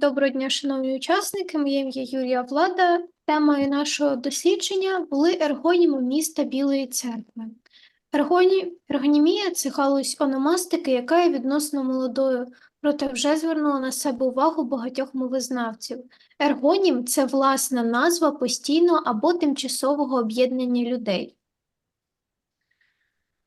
Доброго дня, шановні учасники. Моє ім'я Юлія Влада. Темою нашого дослідження були ергоніми міста Білої церкви. Ергоні... Ергонімія це галузь ономастики, яка є відносно молодою, проте вже звернула на себе увагу багатьох мовознавців. Ергонім це власна назва постійного або тимчасового об'єднання людей.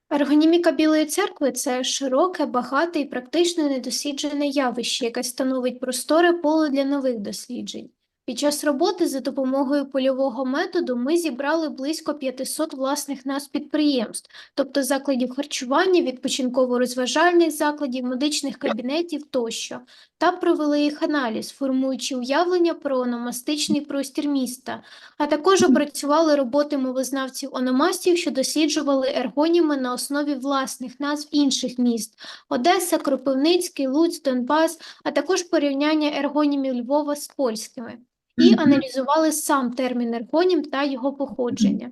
Ергоніміка Білої церкви це широке, багате і практично недосліджене явище, яке становить просторе поле для нових досліджень. Під час роботи за допомогою польового методу ми зібрали близько 500 власних назв підприємств, тобто закладів харчування, відпочинково-розважальних закладів, медичних кабінетів тощо, та провели їх аналіз, формуючи уявлення про ономастичний простір міста, а також опрацювали роботи мовознавців ономастів, що досліджували ергоніми на основі власних назв інших міст Одеса, Кропивницький, Луць, Донбас, а також порівняння ергонімів Львова з польськими і аналізували сам термін ергонім та його походження.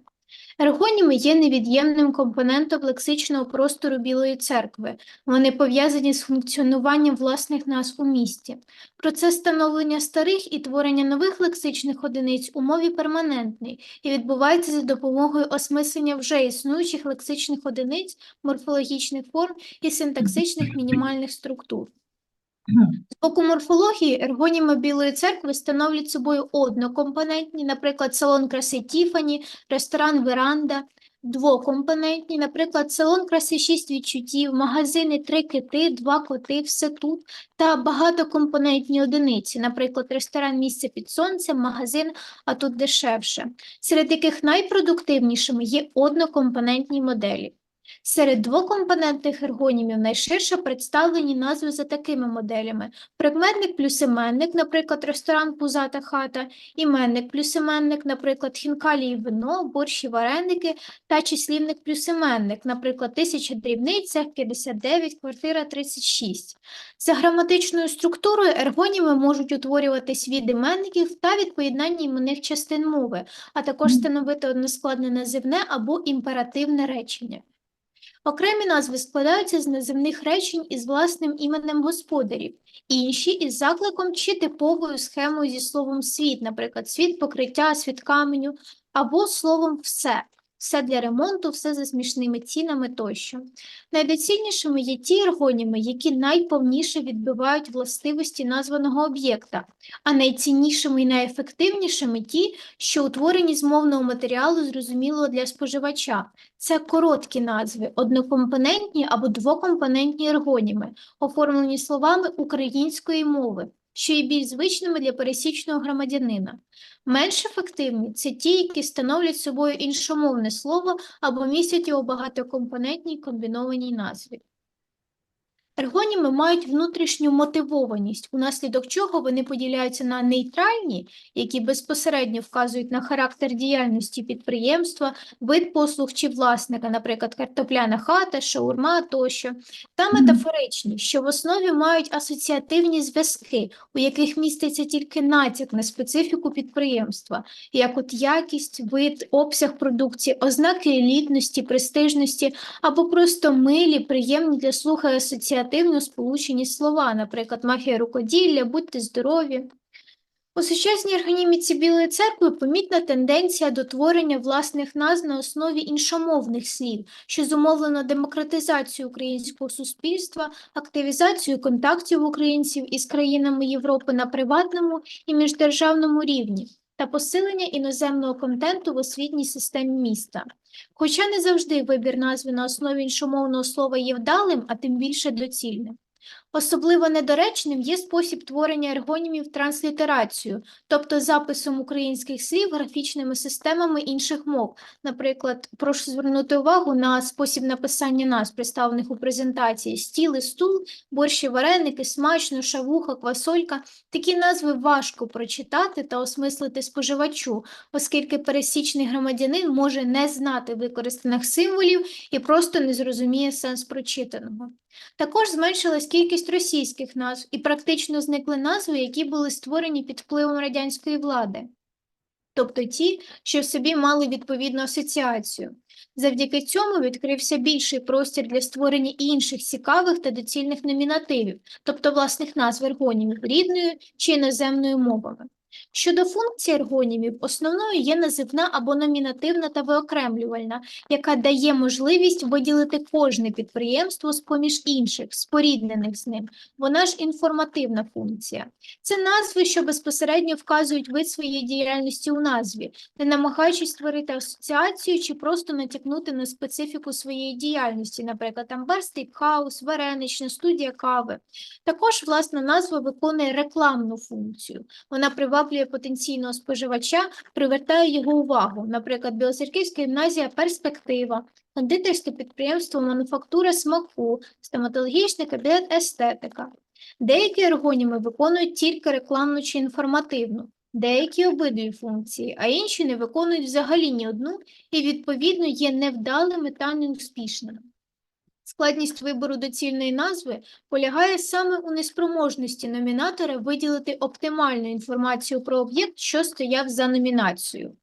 Ергоніми є невід'ємним компонентом лексичного простору Білої церкви. Вони пов'язані з функціонуванням власних назв у місті. Процес становлення старих і творення нових лексичних одиниць у мові перманентний і відбувається за допомогою осмислення вже існуючих лексичних одиниць, морфологічних форм і синтаксичних мінімальних структур. З боку морфології ергоніми Білої церкви становлять собою однокомпонентні, наприклад, салон краси Тіфані, ресторан Веранда, двокомпонентні, наприклад, салон краси шість відчуттів, магазини три кити, два коти, все тут, та багатокомпонентні одиниці, наприклад, ресторан місце під сонцем, магазин, а тут дешевше, серед яких найпродуктивнішими є однокомпонентні моделі. Серед двокомпонентних ергонімів найширше представлені назви за такими моделями: прикметник плюс іменник, наприклад, ресторан Пузата хата, іменник плюс іменник, наприклад, хінкалі і вино, борщ і вареники, та числівник плюс іменник, наприклад, тисяча дрібниця, 59, квартира 36. За граматичною структурою ергоніми можуть утворюватись від іменників та від поєднання іменних частин мови, а також становити односкладне називне або імперативне речення. Окремі назви складаються з наземних речень із власним іменем господарів, інші із закликом чи типовою схемою зі словом світ, наприклад, світ покриття, світ каменю, або словом все. Все для ремонту, все за смішними цінами тощо. Найдоцільнішими є ті ергоніми, які найповніше відбивають властивості названого об'єкта, а найціннішими і найефективнішими ті, що утворені з мовного матеріалу зрозумілого для споживача. Це короткі назви, однокомпонентні або двокомпонентні ергоніми, оформлені словами української мови, що є більш звичними для пересічного громадянина. Менш ефективні це ті, які становлять собою іншомовне слово або містять його багатокомпонентній комбінованій назві. Ергоніми мають внутрішню мотивованість, унаслідок чого вони поділяються на нейтральні, які безпосередньо вказують на характер діяльності підприємства, вид послуг чи власника, наприклад, картопляна хата, шаурма тощо, та метафоричні, що в основі мають асоціативні зв'язки, у яких міститься тільки натяк на специфіку підприємства, як от якість, вид, обсяг продукції, ознаки елітності, престижності або просто милі, приємні для слуха асоціативні асоціативно сполучені слова, наприклад, мафія рукоділля, будьте здорові. У сучасній органіміці Білої церкви помітна тенденція до творення власних назв на основі іншомовних слів, що зумовлено демократизацією українського суспільства, активізацією контактів українців із країнами Європи на приватному і міждержавному рівні та посилення іноземного контенту в освітній системі міста. Хоча не завжди вибір назви на основі іншомовного слова є вдалим, а тим більше доцільним. Особливо недоречним є спосіб творення ергонімів транслітерацією, тобто записом українських слів графічними системами інших мов. Наприклад, прошу звернути увагу на спосіб написання назв, представлених у презентації: стіл стул, борщі вареники, смачно, шавуха, квасолька. Такі назви важко прочитати та осмислити споживачу, оскільки пересічний громадянин може не знати використаних символів і просто не зрозуміє сенс прочитаного. Також зменшилась кількість російських назв і практично зникли назви, які були створені під впливом радянської влади. тобто ті, що в собі мали відповідну асоціацію. Завдяки цьому відкрився більший простір для створення інших цікавих та доцільних номінативів, тобто власних назв ергонімів рідною чи іноземною мовами. Щодо функцій ергонімів, основною є називна або номінативна та виокремлювальна, яка дає можливість виділити кожне підприємство з-поміж інших, споріднених з ним. Вона ж інформативна функція. Це назви, що безпосередньо вказують вид своєї діяльності у назві, не намагаючись створити асоціацію чи просто натякнути на специфіку своєї діяльності, наприклад, Амбер Стейкхаус, Варенична, студія кави. Також власна назва виконує рекламну функцію. Вона приваблює потенційного споживача, привертає його увагу. Наприклад, Білоцерківська гімназія перспектива, кондитерське підприємство мануфактура смаку, стоматологічний кабінет естетика. Деякі ергоніми виконують тільки рекламну чи інформативну, деякі обидві функції, а інші не виконують взагалі ні одну і, відповідно, є невдалими та неуспішними. Складність вибору доцільної назви полягає саме у неспроможності номінатора виділити оптимальну інформацію про об'єкт, що стояв за номінацією.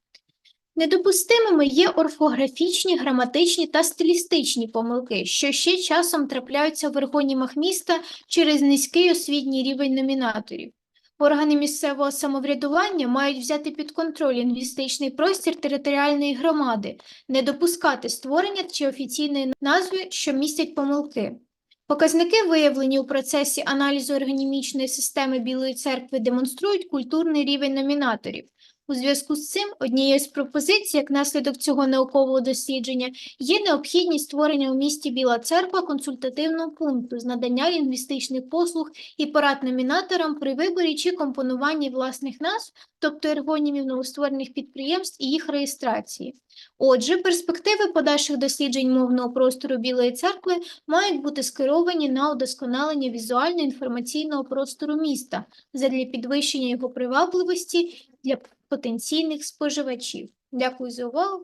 Недопустимими є орфографічні, граматичні та стилістичні помилки, що ще часом трапляються в ергонімах міста через низький освітній рівень номінаторів. Органи місцевого самоврядування мають взяти під контроль лінгвістичний простір територіальної громади, не допускати створення чи офіційної назви, що містять помилки. Показники, виявлені у процесі аналізу органімічної системи Білої церкви, демонструють культурний рівень номінаторів. У зв'язку з цим однією з пропозицій, як наслідок цього наукового дослідження, є необхідність створення у місті Біла Церква консультативного пункту з надання лінгвістичних послуг і порад номінаторам при виборі чи компонуванні власних назв, тобто ергонімів новостворених підприємств і їх реєстрації. Отже, перспективи подальших досліджень мовного простору Білої церкви мають бути скеровані на удосконалення візуально-інформаційного простору міста задля підвищення його привабливості для потенційних споживачів. Дякую за увагу.